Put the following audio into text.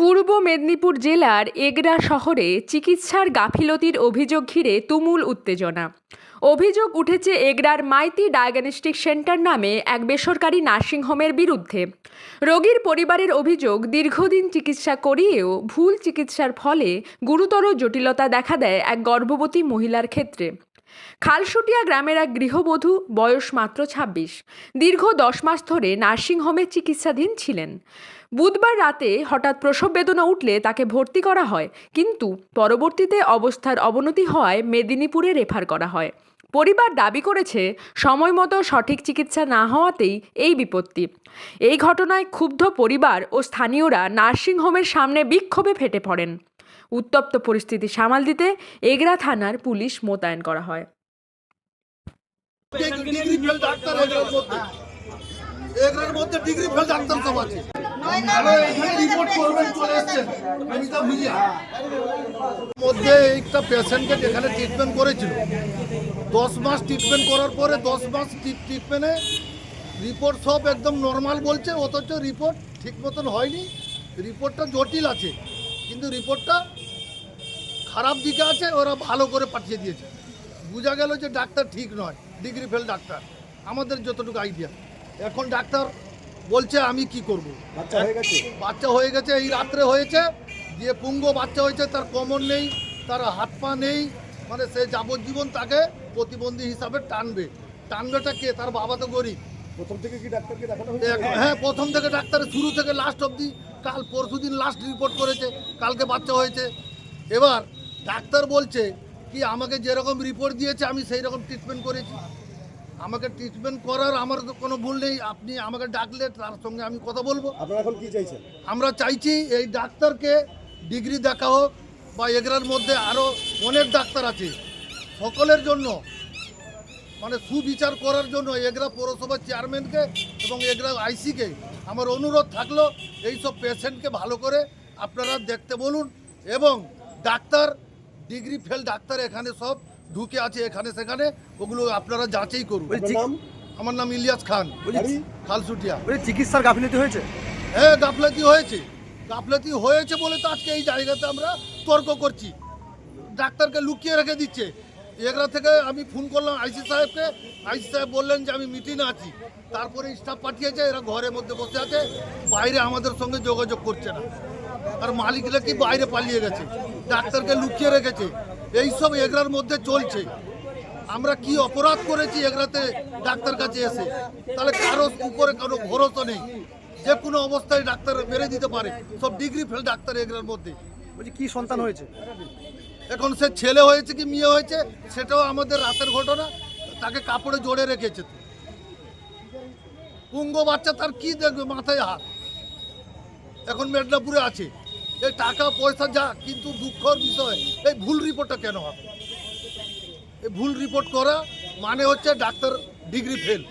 পূর্ব মেদিনীপুর জেলার এগরা শহরে চিকিৎসার গাফিলতির অভিযোগ ঘিরে তুমুল উত্তেজনা। অভিযোগ উঠেছে এগরার মাইতি ডায়াগনস্টিক সেন্টার নামে এক বেসরকারি নার্সিংহোমের বিরুদ্ধে। রোগীর পরিবারের অভিযোগ, দীর্ঘদিন চিকিৎসা করিয়েও ভুল চিকিৎসার ফলে গুরুতর জটিলতা দেখা দেয় এক গর্ভবতী মহিলার ক্ষেত্রে। খালসুটিয়া গ্রামের এক গৃহবধূ, বয়স মাত্র ছাব্বিশ। দীর্ঘ দশ মাস ধরে নার্সিংহোমে চিকিৎসাধীন ছিলেন। বুধবার রাতে হঠাৎ প্রসব বেদনা উঠলে তাকে ভর্তি করা হয়, কিন্তু পরবর্তীতে অবস্থার অবনতি হওয়ায় মেদিনীপুরে রেফার করা হয়। পরিবার দাবি করেছে, সময় মতো সঠিক চিকিৎসা না হওয়াতেই এই বিপত্তি। এই ঘটনায় ক্ষুব্ধ পরিবার ও স্থানীয়রা নার্সিংহোমের সামনে বিক্ষোভে ফেটে পড়েন। উত্তপ্ত পরিস্থিতি সামাল দিতে এগরা থানার পুলিশ মোতায়েন করা হয়। রিপোর্ট করবেন মধ্যে একটা পেশেন্টকে যেখানে ট্রিটমেন্ট দশ মাস ট্রিটমেন্ট করার পরে দশ মাস ট্রিটমেন্টে রিপোর্ট সব একদম নর্মাল বলছে, অথচ রিপোর্ট ঠিক মতন হয়নি। রিপোর্টটা জটিল আছে, কিন্তু রিপোর্টটা খারাপ দিকে আছে ওরা ভালো করে পাঠিয়ে দিয়েছে। বোঝা গেল যে ডাক্তার ঠিক নয় ডিগ্রি ফেল ডাক্তার। আমাদের যতটুকু আইডিয়া এখন ডাক্তার বলছে আমি কি করব? বাচ্চা হয়ে গেছে? বাচ্চা হয়ে গেছে এই রাত্রে হয়েছে। যে পুঙ্গ বাচ্চা হয়েছে তার কমন নেই তার হাত পা নেই মানে সে যাবজ্জীবন তাকে প্রতিবন্ধী হিসাবে টানবে। টানবেটা কে? তার বাবা তো গরিব। প্রথম থেকে কি ডাক্তারকে দেখানো হ্যাঁ প্রথম থেকে ডাক্তার শুরু থেকে লাস্ট অবধি। কাল পরশু দিন লাস্ট রিপোর্ট করেছে কালকে বাচ্চা হয়েছে। এবার ডাক্তার বলছে কি আমাকে যেরকম রিপোর্ট দিয়েছে আমি সেই রকম ট্রিটমেন্ট করেছি। আমাকে ট্রিটমেন্ট করার আমার তো কোনো ভুল নেই আপনি আমাকে ডাকলে তার সঙ্গে আমি কথা বলব। আপনারা এখন কি চাইছেন? আমরা চাইছি এই ডাক্তারকে ডিগ্রি দেখা হোক বা এগুলোর মধ্যে আরও অনেক ডাক্তার আছে। সকলের জন্য মানে সুবিচার করার জন্য এগরা পৌরসভার চেয়ারম্যানকে এবং এগরা আইসিকে আমার অনুরোধ থাকল এই সব পেশেন্টকে ভালো করে আপনারা দেখতে বলুন এবং ডাক্তার ডিগ্রি ফেল ডাক্তার এখানে সব ঢুকে আছে এখানে সেখানে ওগুলো আপনারা যাচাই করুন। আমার নাম ইলিয়াস খান? খালসুটিয়া। চিকিৎসার গাফিলতি হয়েছে? হ্যাঁ গাফলাতি হয়েছে। গাফলাতি হয়েছে বলে তো আজকে এই জায়গাতে আমরা তর্ক করছি। ডাক্তারকে লুকিয়ে রেখে দিচ্ছে। এগুলা থেকে আমি ফোন করলাম আইসি সাহেবকে। আইসি সাহেব বললেন যে আমি মিটিংয়ে আছি। তারপরে স্টাফ পাঠিয়েছে এরা ঘরের মধ্যে বসে আছে বাইরে আমাদের সঙ্গে যোগাযোগ করছে না। আর মালিকরা কি বাইরে পালিয়ে গেছে? ডাক্তারকে লুকিয়ে রেখেছে? এইসব এগরার মধ্যে চলছে। আমরা কি অপরাধ করেছি এগরাতে ডাক্তার কাছে এসে? তাহলে কারও উপরে কারও ভরসা নেই। যে কোনো অবস্থায় ডাক্তার মেরে দিতে পারে। সব ডিগ্রি ফেল ডাক্তার এগরার মধ্যে। বলছি কি সন্তান হয়েছে? এখন সে ছেলে হয়েছে কি মেয়ে হয়েছে সেটাও আমাদের রাতের ঘটনা। তাকে কাপড়ে জড়ে রেখেছে। পুঙ্গ বাচ্চা তার কি দেখবে? মাথায় হাত। এখন মেদিনীপুরে আছে। এই টাকা, পয়সা যা, কিন্তু দুঃখর বিষয়, এই ভুল রিপোর্টটা কেন হবে? এই ভুল রিপোর্ট করা মানে হচ্ছে ডাক্তার ডিগ্রি ফেল